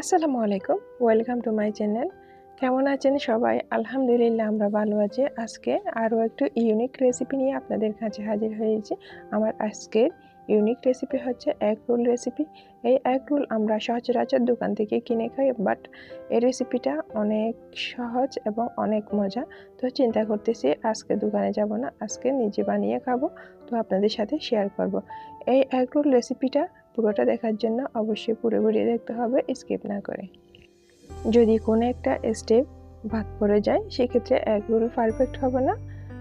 আসসালামু আলাইকুম। Welcome to my channel কেমন আছেন সবাই? আলহামদুলিল্লাহ, আমরা ভালো আছি। আজকে আরও একটু ইউনিক রেসিপি নিয়ে আপনাদের কাছে হাজির হয়েছি। আমার আজকের ইউনিক রেসিপি হচ্ছে এক রোল রেসিপি এই এক রোল আমরা সচরাচর দোকান থেকে কিনে খাই বাট এই রেসিপিটা অনেক সহজ এবং অনেক মজা। তো চিন্তা করতেছি আজকে দোকানে যাব না, আজকে নিজে বানিয়ে খাব। তো আপনাদের সাথে শেয়ার করব। এই এক রোল রেসিপিটা পুরোটা দেখার জন্য অবশ্যই পুরো ভিডিও দেখতে হবে স্কিপ না করে। যদি কোনো একটা স্টেপ বাদ পড়ে যায়, সেক্ষেত্রে একগুলো পারফেক্ট হবে না,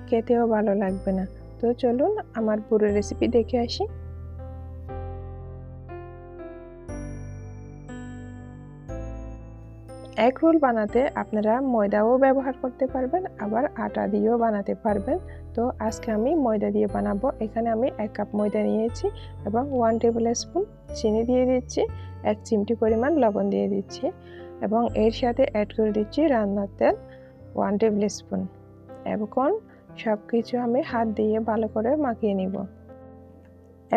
খেতেও ভালো লাগবে না। তো চলুন আমার পুরো রেসিপি দেখে আসি। এক রোল বানাতে আপনারা ময়দাও ব্যবহার করতে পারবেন, আবার আটা দিয়েও বানাতে পারবেন। তো আজকে আমি ময়দা দিয়ে বানাবো। এখানে আমি এক কাপ ময়দা নিয়েছি এবং ওয়ান টেবিল স্পুন চিনি দিয়ে দিচ্ছি, এক চিমটি পরিমাণ লবণ দিয়ে দিচ্ছি এবং এর সাথে অ্যাড করে দিচ্ছি রান্নার তেল ওয়ান টেবিল স্পুন এখন সব কিছু আমি হাত দিয়ে ভালো করে মাখিয়ে নিব।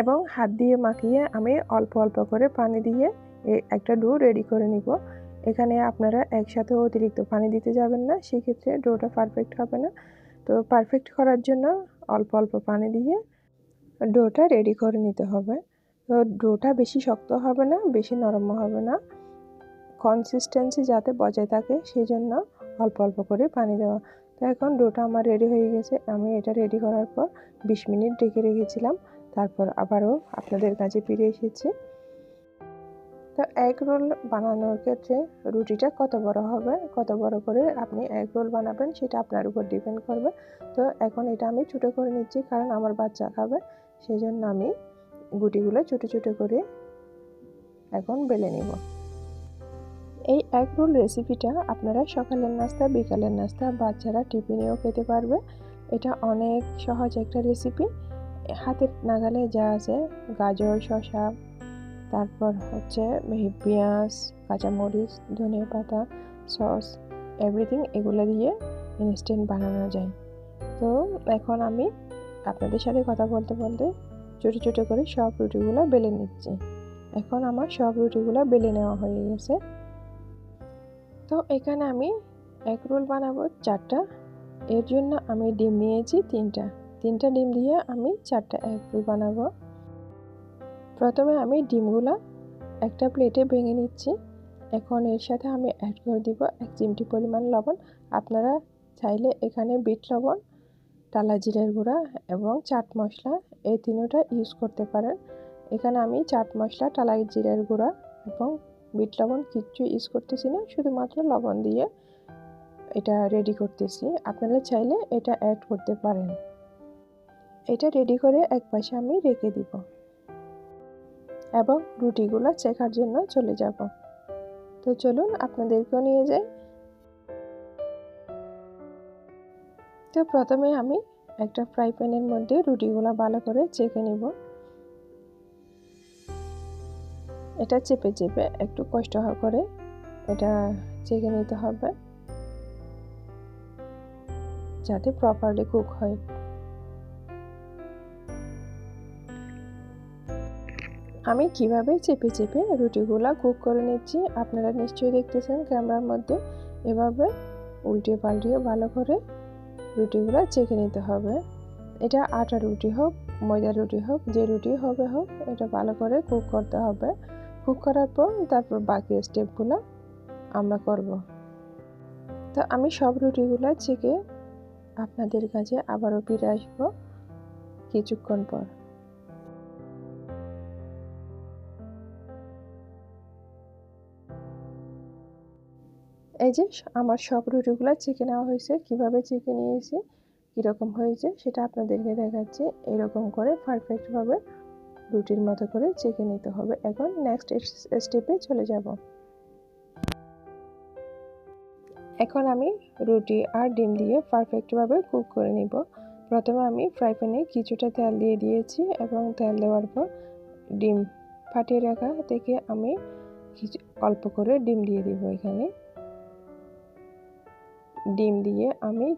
এবং হাত দিয়ে মাখিয়ে আমি অল্প অল্প করে পানি দিয়ে একটা ডো রেডি করে নিব। এখানে আপনারা একসাথে অতিরিক্ত পানি দিতে যাবেন না, সেক্ষেত্রে ডোটা পারফেক্ট হবে না। তো পারফেক্ট করার জন্য অল্প অল্প পানি দিয়ে ডোটা রেডি করে নিতে হবে। তো ডোটা বেশি শক্ত হবে না, বেশি নরম হবে না। কনসিস্টেন্সি যাতে বজায় থাকে সেই জন্য অল্প অল্প করে পানি দেওয়া। তো এখন ডোটা আমার রেডি হয়ে গেছে। আমি এটা রেডি করার পর বিশ মিনিট ডেকে রেখেছিলাম। তারপর আবারও আপনাদের কাছে ফিরে এসেছি। তো এগ রোল বানানোর ক্ষেত্রে রুটিটা কত বড় হবে? কত বড় করে আপনি এগ রোল বানাবেন সেটা আপনার উপর ডিপেন্ড করবে। তো এখন এটা আমি ছোটো করে নিচ্ছি কারণ আমার বাচ্চা খাবে সেই জন্য আমি গুটিগুলো ছোটো ছোটো করে এখন বেলে নিব। এই এগ রোল রেসিপিটা আপনারা সকালের নাস্তা, বিকালের নাস্তা বাচ্চারা টিফিনেও খেতে পারবে। এটা অনেক সহজ একটা রেসিপি হাতের নাগালে যা আছে, গাজর, শসা তারপর হচ্ছে পেঁয়াজ, কাঁচামরিচ ধনে পাতা, সস এভরিথিং এগুলো দিয়ে ইনস্ট্যান্ট বানানো যায়। তো এখন আমি আপনাদের সাথে কথা বলতে বলতে ছোটো ছোটো করে সব রুটিগুলো বেলে নিচ্ছি। এখন আমার সব রুটিগুলো বেলে নেওয়া হয়ে গেছে। তো এখানে আমি এক রোল বানাবো চারটা। এর জন্য আমি ডিম নিয়েছি তিনটা। তিনটা ডিম দিয়ে আমি চারটা এক রোল বানাবো। প্রথমে আমি ডিমগুলো একটা প্লেটে ভেঙে নিচ্ছি। এখন এর সাথে আমি অ্যাড করে দিব এক চিমটি পরিমাণ লবণ। আপনারা চাইলে এখানে বিট লবণ, টালা জিরের গুঁড়া এবং চাট মশলা এই তিনোটা ইউজ করতে পারেন। এখানে আমি চাট মশলা, টালা জিরের গুঁড়া এবং বিট লবণ কিচ্ছু ইউজ করতেছি না, শুধুমাত্র লবণ দিয়ে এটা রেডি করতেছি। আপনারা চাইলে এটা অ্যাড করতে পারেন। এটা রেডি করে এক পাশে আমি রেখে দিব। এবং রুটিগুলো চেখার জন্য চলে যাব। তো চলুন আপনাদেরকেও নিয়ে যাই। তো প্রথমে আমি একটা ফ্রাই প্যানের মধ্যে রুটিগুলো ভালো করে চেকে নিব। এটা চেপে চেপে একটু কষ্ট করে এটা চেখে নিতে হবে। যাতে প্রপারলি কুক হয়। আমি কীভাবে চেপে চেপে রুটিগুলা কুক করে নিচ্ছি, আপনারা নিশ্চয়ই দেখতেছেন ক্যামেরার মধ্যে। এভাবে উল্টে পাল্টিয়ে ভালো করে রুটিগুলো চেখে নিতে হবে। এটা আটা রুটি হোক, ময়দা রুটি হোক, যে রুটি হবে হোক, এটা ভালো করে কুক করতে হবে। কুক করার পর তারপর বাকি স্টেপগুলো আমরা করব। তো আমি সব রুটিগুলো চেকে আপনাদের কাছে আবারও ফিরে আসব কিছুক্ষণ পর। যে আমার সব রুটিগুলো চেকে নেওয়া হয়েছে, কীভাবে চেকে নিয়েছি, কীরকম হয়েছে সেটা আপনাদেরকে দেখাচ্ছি। এরকম করে পারফেক্টভাবে রুটির মতো করে চেকে নিতে হবে। এখন নেক্সট স্টেপে চলে যাব। এখন আমি রুটি আর ডিম দিয়ে পারফেক্টভাবে কুক করে নিব। প্রথমে আমি ফ্রাই প্যানে কিছুটা তেল দিয়ে দিয়েছি এবং তেল দেওয়ার পর ডিম ফাটিয়ে রাখা থেকে আমি কিছু, অল্প করে ডিম দিয়ে দিব এখানে। ডিম দিয়ে আমি,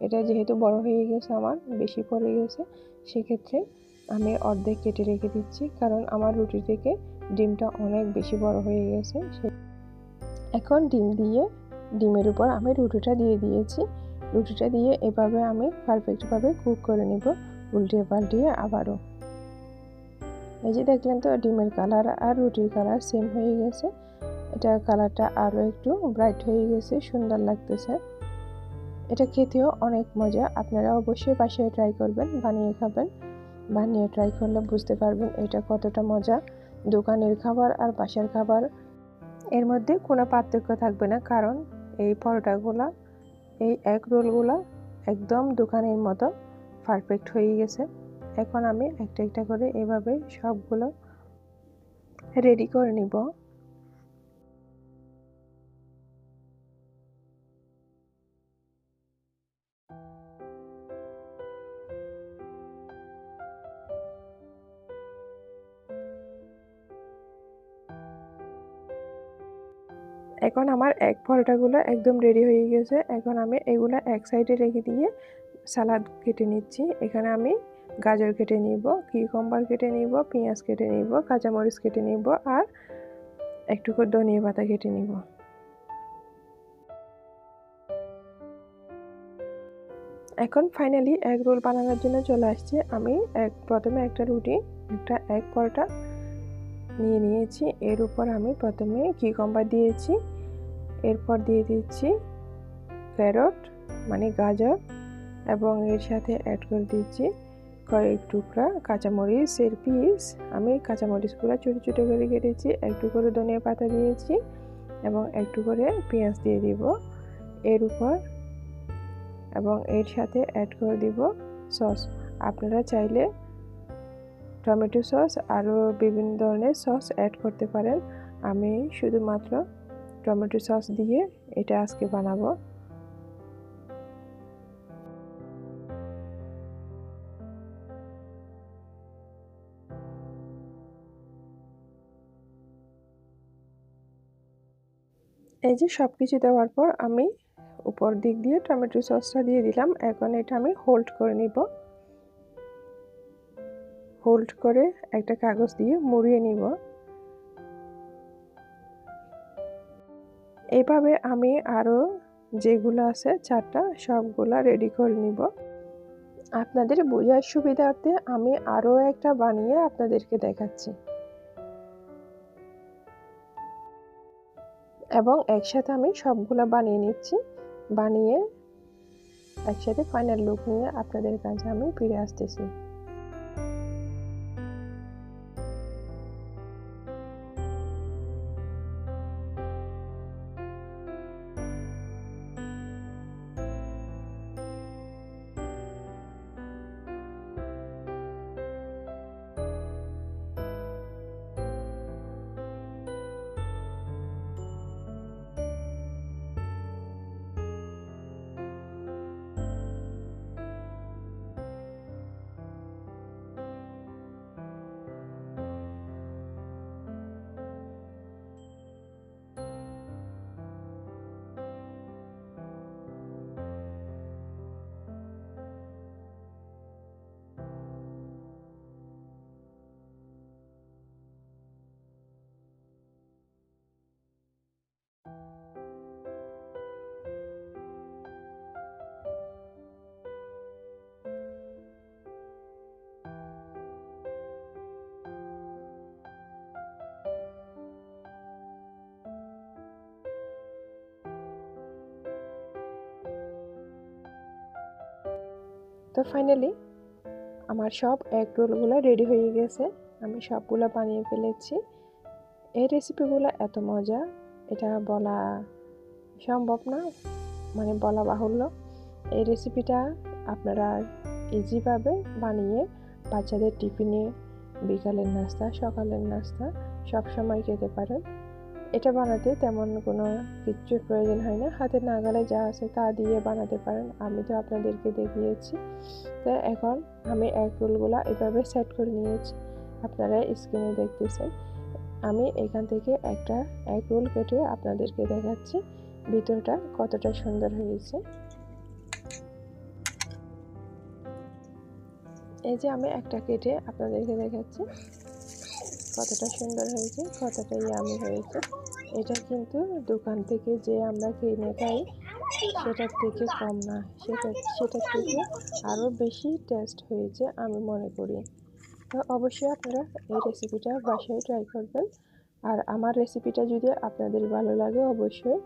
এটা যেহেতু বড় হয়ে গেছে আমার, বেশি পড়ে গেছে, সেক্ষেত্রে আমি অর্ধেক কেটে রেখে দিচ্ছি, কারণ আমার রুটি থেকে ডিমটা অনেক বেশি বড় হয়ে গেছে, সে এখন ডিম দিয়ে, ডিমের উপর আমি রুটিটা দিয়ে দিয়েছি, রুটিটা দিয়ে এভাবে আমি পারফেক্টভাবে কুক করে নিব উল্টিয়ে পাল্টিয়ে আবারও। এই যে দেখলেন তো, ডিমের কালার আর রুটির কালার সেম হয়ে গেছে, এটা কালারটা আরও একটু ব্রাইট হয়ে গেছে, সুন্দর লাগতেছে। এটা খেতেও অনেক মজা। আপনারা অবশ্যই বাসায় ট্রাই করবেন, বানিয়ে খাবেন। বানিয়ে ট্রাই করলে বুঝতে পারবেন এটা কতটা মজা। দোকানের খাবার আর বাসার খাবার, এর মধ্যে কোনো পার্থক্য থাকবে না। কারণ এই পরোটাগুলা, এই এক রোলগুলা একদম দোকানের মতো পারফেক্ট হয়ে গেছে। এখন আমি একটা একটা করে এভাবে সবগুলো রেডি করে নিব। এখন আমার এক পরোটাগুলো একদম রেডি হয়ে গেছে। এখন আমি এগুলো এক সাইডে রেখে দিয়ে সালাদ কেটে নিচ্ছি। এখানে আমি গাজর কেটে নিব কিউকাম্বার কেটে নিব, পেঁয়াজ কেটে নিব, কাঁচামরিচ কেটে নিব আর একটু করে ধনিয়া পাতা কেটে নিব। এখন ফাইনালি এক রোল বানানোর জন্য চলে আসছে। আমি এক, প্রথমে একটা রুটি, একটা এক পরোটা নিয়ে নিয়েছি। এর উপর আমি প্রথমে কিকম্বার দিয়েছি। এরপর দিয়ে দিচ্ছি ক্যারট মানে গাজর, এবং এর সাথে অ্যাড করে দিচ্ছি কয়েক টুকরা কাঁচামরিচের পিস আমি কাঁচামরিচগুলো ছোটো ছোটো করে কেটেছি, একটু করে ধনিয়া পাতা দিয়েছি, এবং একটু করে পেঁয়াজ দিয়ে দিব। এর উপর, এবং এর সাথে অ্যাড করে দিব সস আপনারা চাইলে টমেটো সস আরও বিভিন্ন ধরনের সস অ্যাড করতে পারেন। আমি শুধুমাত্র টমেটো সস দিয়ে এটা আজকে বানাবো। এই যে সব কিছু দেওয়ার পর আমি উপর দিক দিয়ে টমেটো সসটা দিয়ে দিলাম। এখন এটা আমি হোল্ড করে নিব। হোল্ড করে একটা কাগজ দিয়ে মুড়িয়ে নিব। এভাবে আমি আরও যেগুলো আছে চারটা সবগুলা রেডি করে নিব। আপনাদের বোঝার সুবিধার্থে আমি আরও একটা বানিয়ে আপনাদেরকে দেখাচ্ছি। এবং একসাথে আমি সবগুলো বানিয়ে নিচ্ছি। বানিয়ে একসাথে ফাইনাল লুক নিয়ে আপনাদের কাছে আমি ফিরে আসতেছি। তো ফাইনালি আমার সব এগ রোলগুলো রেডি হয়ে গেছে। আমি সবগুলো বানিয়ে ফেলেছি। এই রেসিপিগুলো এত মজা। এটা বলা সম্ভব না মানে বলা বাহুল্য। এই রেসিপিটা আপনারা ইজিভাবে বানিয়ে বাচ্চাদের টিফিনে বিকালের নাস্তা, সকালের নাস্তা সব সময় খেতে পারেন। এটা বানাতে তেমন কোনো কিচ্ছুর প্রয়োজন হয় না। হাতের নাগালে যা আছে তা দিয়ে বানাতে পারেন। আমি তো আপনাদেরকে দেখিয়েছি। তো এখন আমি এক রোলগুলো এভাবে সেট করে নিয়েছি। আপনারা স্ক্রিনে দেখতেছেন। আমি এখান থেকে একটা এক রোল কেটে আপনাদেরকে দেখাচ্ছি ভিতরটা কতটা সুন্দর হয়েছে। এই যে আমি একটা কেটে আপনাদেরকে দেখাচ্ছি। কতটা সুন্দর হয়েছে, কতটা ইয়ামি হয়েছে, এটা কিন্তু দোকান থেকে যে আমরা কিনে খাই, সেটার থেকে কম না, সেটা সেটার থেকে আরও বেশি টেস্ট হয়েছে আমি মনে করি। তো অবশ্যই আপনারা এই রেসিপিটা বাসায় ট্রাই করবেন। আর আমার রেসিপিটা যদি আপনাদের ভালো লাগে অবশ্যই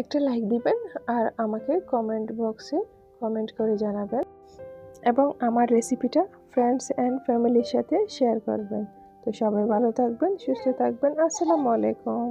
একটা লাইক দিবেন আর আমাকে কমেন্ট বক্সে কমেন্ট করে জানাবেন। এবং আমার রেসিপিটা ফ্রেন্ডস অ্যান্ড ফ্যামিলির সাথে শেয়ার করবেন। তো সবাই ভালো থাকবেন, সুস্থ থাকবেন। আসসালামু আলাইকুম।